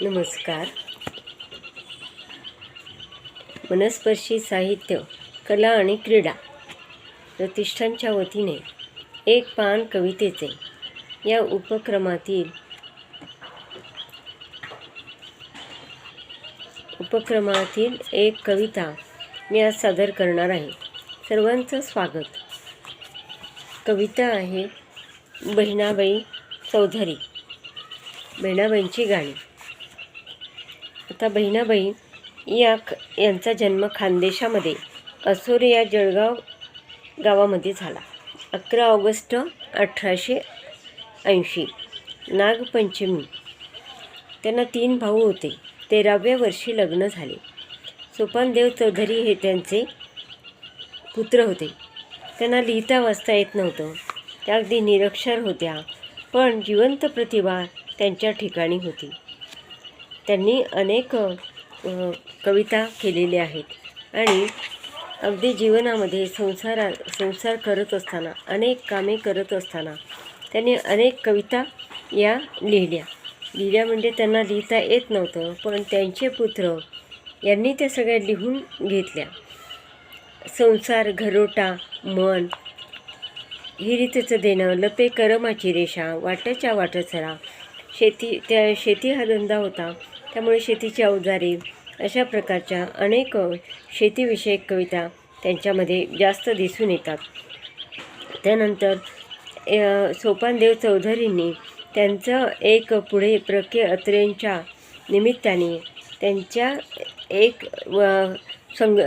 नमस्कार. मनस्पर्शी साहित्य कला आणि क्रीडा प्रतिष्ठानच्या वतीने एक पान कवितेचे या उपक्रमातील उपक्रमातील एक कविता मी आज सादर करणार आहे. सर्वांचं स्वागत. कविता आहे बहिणाबाई चौधरी बहिणाबाईंची गाणी. आता बहिणाबाई या यांचा जन्म खानदेशामध्ये असोर या जळगाव गावामध्ये झाला. अकरा ऑगस्ट अठराशे ऐंशी नागपंचमी. त्यांना तीन भाऊ होते. तेराव्या वर्षी लग्न झाले. सोपानदेव चौधरी हे त्यांचे पुत्र होते. त्यांना लिहिता वाचता येत नव्हतं. त्या अगदी निरक्षर होत्या पण जिवंत प्रतिभा त्यांच्या ठिकाणी होती. त्यांनी अनेक कविता केलेल्या आहेत. आणि अगदी जीवनामध्ये संसारा संसार करत असताना अनेक कामे करत असताना त्यांनी अनेक कविता या लिहिल्या. लिहिल्या म्हणजे त्यांना लिहिता येत नव्हतं पण त्यांचे पुत्र यांनी त्या सगळ्या लिहून घेतल्या. संसार घरोटा मन हिरीतचं देणं लपे करमाची रेषा वाट्याच्या वाटचरा शेती त्या शेती हा धंदा होता. त्यामुळे शेतीची अवजारे अशा प्रकारच्या अनेक शेतीविषयक कविता त्यांच्यामध्ये जास्त दिसून येतात. त्यानंतर सोपानदेव चौधरींनी त्यांचं एक पुढे प्र के अत्रेंच्या निमित्ताने त्यांच्या एक व संग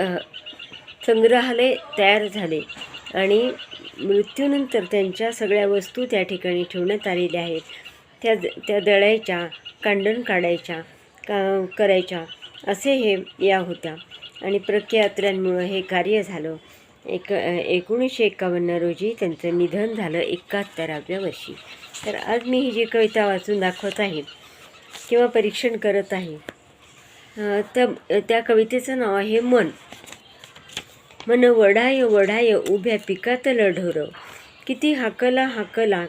संग्रहालय तयार झाले आणि मृत्यूनंतर त्यांच्या सगळ्या वस्तू त्या ठिकाणी ठेवण्यात आलेल्या आहेत. त्या त्या दळायच्या कांडण काढायच्या का करायच्या? असे हे या होत्या. आणि प्रख्यात्र्यांमुळं हे कार्य झालं. एक एकोणीसशे एकावन्न रोजी त्यांचं निधन झालं एकाहत्तराव्या वर्षी. तर आज मी ही जी कविता वाचून दाखवत आहे किंवा परीक्षण करत आहे त्या त्या कवितेचं नाव आहे मन. मन वढाय वढाय उभ्या पिकात ढोर किती हाकला हाकला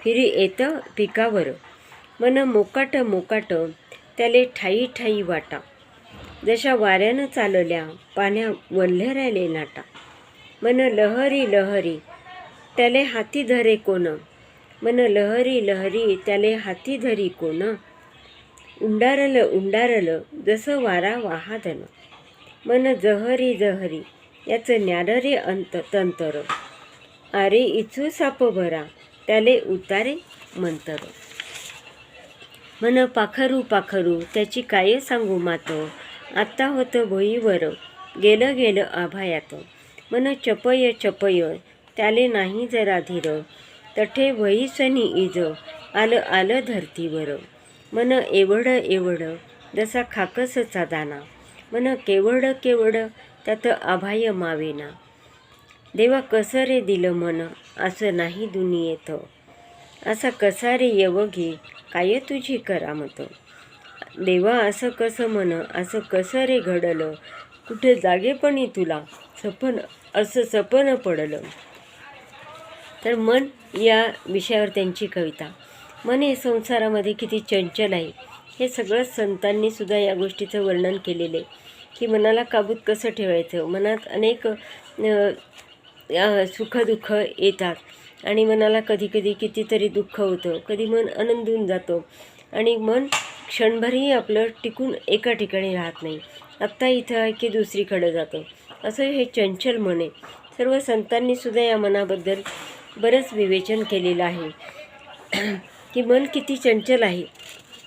फिरी येतं पिकावर. मन मोकाट मोकाट त्याले ठाई ठाई वाटा. जशा वाऱ्यानं चालल्या पाण्या वल्ल्या राहिले नाटा. मन लहरी लहरी त्याले हाती धरे कोण? मन लहरी लहरी त्याले हाती धरी कोण? उंडारल उंडारल जसं वारा वाहादन मन जहरी जहरी याचं न्याडरे अंत तंतर. आरे इचू साप भरा त्याले उतारे मंतर. मन पाखरू पाखरू त्याची काय सांगू मात? आत्ता होतं भोईवर गेलं गेलं आभायात. मन चपय चपय त्याले नाही जरा धीर. तठे वहीसनी इज आलं आलं धरतीवर. मन एवढं एवढं जसा खाकसचा दाना. मन केवढं केवढं त्यात आभाय मावेना. देवा कसं रे दिलं मन असं नाही दुनियेत. असा कसा रे यवघे काय तुझी करामत? देवा असं कसं म्हण असं कसं रे घडलं? कुठे जागेपणी तुला? सपन असं सपन पडलं. तर मन या विषयावर त्यांची कविता. मन हे संसारामध्ये किती चंचल आहे. हे सगळं संतांनी सुद्धा या गोष्टीचं वर्णन केलेलं आहे. की मनाला काबूत कसं ठेवायचं? मनात अनेक सुखदुःख येतात. आणि मनाला कधी कधी कितीतरी दुःख होतं कधी मन आनंदून जातं. आणि मन क्षणभरही आपलं टिकून एका ठिकाणी राहत नाही. आत्ता इथं आहे की दुसरीकडं जातं. असं हे चंचल मन आहे. सर्व संतांनी सुद्धा या मनाबद्दल बरंच विवेचन केलेलं आहे. की मन किती चंचल आहे.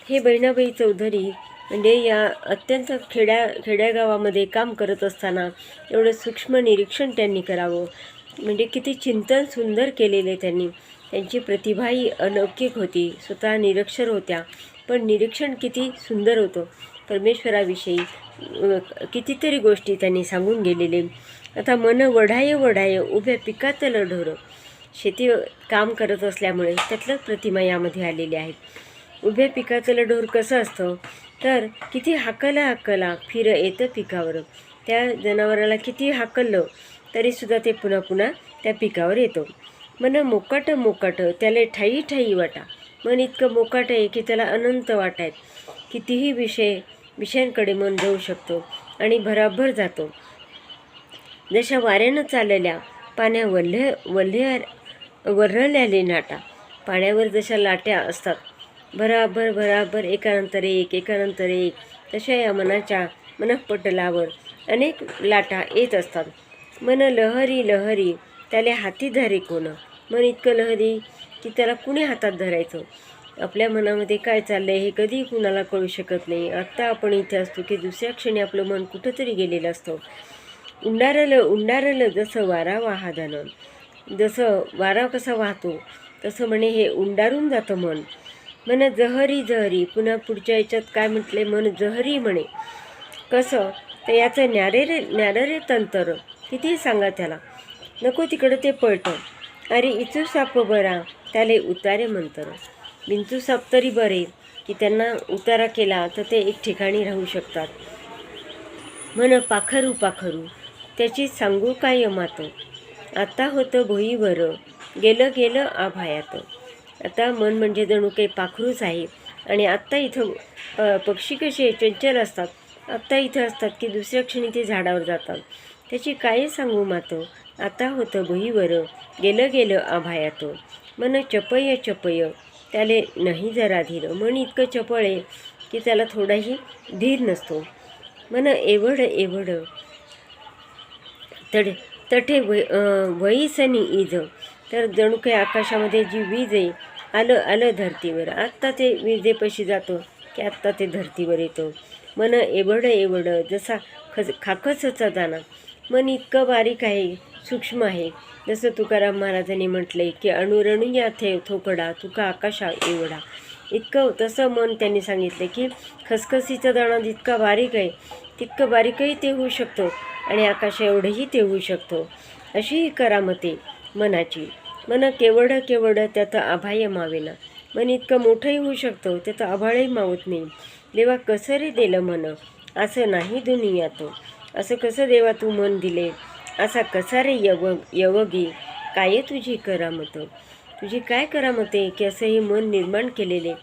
हे बहिणाबाई चौधरी म्हणजे या अत्यंत खेड्या खेड्यागावामध्ये काम करत असताना एवढं सूक्ष्म निरीक्षण त्यांनी करावं. म्हणजे किती चिंतन सुंदर केलेले त्यांनी. त्यांची प्रतिभाही अलौकिक होती. स्वतः निरक्षर होत्या. पण निरीक्षण किती सुंदर होतं. परमेश्वराविषयी कितीतरी गोष्टी त्यांनी सांगून गेलेले. आता मन वढाय वढाय उभ्या पिकातलं ढोरं. शेती काम करत असल्यामुळे त्यातलंच प्रतिमा यामध्ये आलेल्या आहेत उभ्या पिकातलं ढोर कसं असतं? तर किती हाकला हाकला फिर येतं पिकावर. त्या जनावराला किती हाकललं? तरीसुद्धा ते पुन्हा पुन्हा त्या पिकावर येतो. मन मोकाट मोकाट त्याला ठाई ठाई वाटा. मन इतकं मोकाट आहे की त्याला अनंत वाटायत आहेत. कितीही विषय विषयांकडे मन जाऊ शकतो आणि भराभर जातो. जशा वाऱ्यानं चाललेल्या पाण्या वल्हे वल्हे वर्रलेले नाटा. पाण्यावर जशा लाट्या असतात भराभर भराभर एकानंतर एक एकानंतर एक तशा या मनाच्या मनपटलावर अनेक लाटा येत असतात. मन लहरी लहरी. त्याला हाती धरे कोण? मन इतकं लहरी की त्याला कुणी हातात धरायचं? आपल्या मनामध्ये काय चाललं आहे हे कधी कुणाला कळू शकत नाही. आत्ता आपण इथे असतो की दुसऱ्या क्षणी आपलं मन कुठंतरी गेलेलं असतं. उंडारलं उंडारलं जसं वारा वाहादानं. जसं वारा कसा वाहतो तसं म्हणे हे उंडारून जातं मन. मन जहरी जहरी. पुन्हा पुढच्या याच्यात काय म्हटले मन जहरी म्हणे. कसं? तर याचं न्यारे न्यारे तंत्र. कितीही सांगा त्याला. नको तिकडं ते पळतं. अरे इचू साप बरा त्याले उतारे म्हणतं बिंचू साप तरी बरे की त्यांना उतारा केला तर ते एक ठिकाणी राहू शकतात. म्हण पाखरू पाखरू त्याची सांगू काय मात? आता होतं भुईवर गेलं गेलं आभायात. आता मन म्हणजे जणू काही पाखरूच आहे. आणि आत्ता इथं पक्षी कसे चंचल असतात. आत्ता इथं असतात की दुसऱ्या क्षणी ते झाडावर जातात. त्याची काय सांगू मातो? आता होतं भुईवर गेलं गेलं आभायातो मन चपय चपय. त्याले नाही जरा धीर. मन इतकं चपळ आहे की त्याला थोडाही धीर नसतो. मन एवढं एवढं. तड तठे वै वहीसनी इज. तर जणू काही आकाशामध्ये जी वीज आहे आलं आलं धरतीवर. आत्ता ते विजेपाशी जातो की आत्ता ते धरतीवर येतो. मन एवढं एवढं जसा खज खाकसचा जाणार मन इतकं बारीक आहे सूक्ष्म आहे. जसं तुकाराम महाराजांनी म्हटले की अणुरणू या थे थोकडा तुका आकाशा एवढा. इतकं तसं मन त्यांनी सांगितलं की खसखसीचा दाणा जितका बारीक आहे तितकं बारीकही ते होऊ शकतो आणि आकाशा एवढंही ते होऊ शकतो. अशी ही करामते मनाची. मन केवढं केवढं त्याचं आभाय मावेना. मन इतकं मोठंही होऊ शकतं त्याचं आभाळही मावत नाही. देवा कसं रे दिलं मन? असं नाही दुनियात. असं कसं देवा तू मन दिले? असा कसा रे यव यवगी? काय तुझी करामत? तुझी काय करामते की असं हे मन निर्माण केलेले?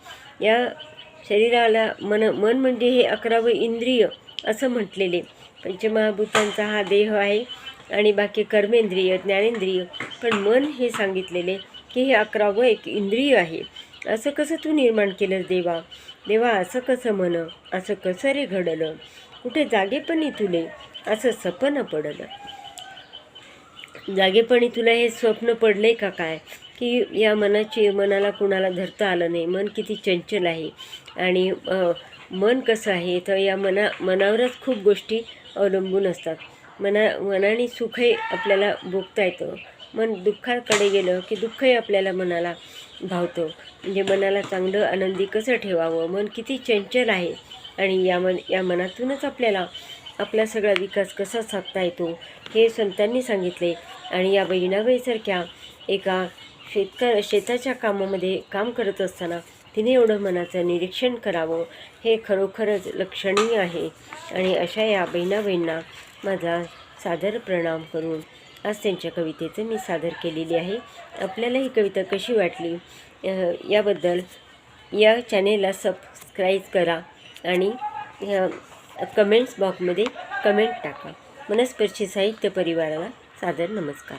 या शरीराला मन मन म्हणजे हे अकरावं इंद्रिय असं म्हटलेले. पंचमहाभूतांचा हा देह आहे आणि बाकी कर्मेंद्रिय ज्ञानेंद्रिय. पण मन हे सांगितलेले की हे अकरावं एक इंद्रिय आहे. असं कसं तू निर्माण केलं देवा? देवा असं कसं म्हण असं कसं रे घडलं? कुठे जागेपणी तुले असं सपन पडलं. जागेपणी तुला हे स्वप्न पडले का काय? की या मनाची मनाला कुणाला धरता आलं नाही. मन किती चंचल आहे. आणि मन कसं आहे? तर या मना मनावरच खूप गोष्टी अवलंबून असतात. मना मनाने सुखही आपल्याला भोगता येतं. मन दुःखाकडे गेलं की दुःखही आपल्याला मनाला भावतं. म्हणजे मनाला चांगलं आनंदी कसं ठेवावं? मन किती चंचल आहे? आणि या मन या मनातूनच आपल्याला आपला सगळा विकास कसा साधता येतो? हे संतांनी सांगितले. आणि या बहिणाबाईसारख्या एका शेतक शेताच्या कामामध्ये काम करत असताना तिने एवढं मनाचं निरीक्षण करावं. हे खरोखरच लक्षणीय आहे. आणि अशा या बहिणाबाईंना माझा सादर प्रणाम करून आज त्यांच्या कवितेचं मी सादर केलेली आहे. आपल्याला ही कविता कशी वाटली? याबद्दल या चॅनेलला सबस्क्राईब करा आणि कमेंट्स बॉक्समध्ये कमेंट टाका. मनस्पर्शी साहित्य परिवाराला सादर नमस्कार.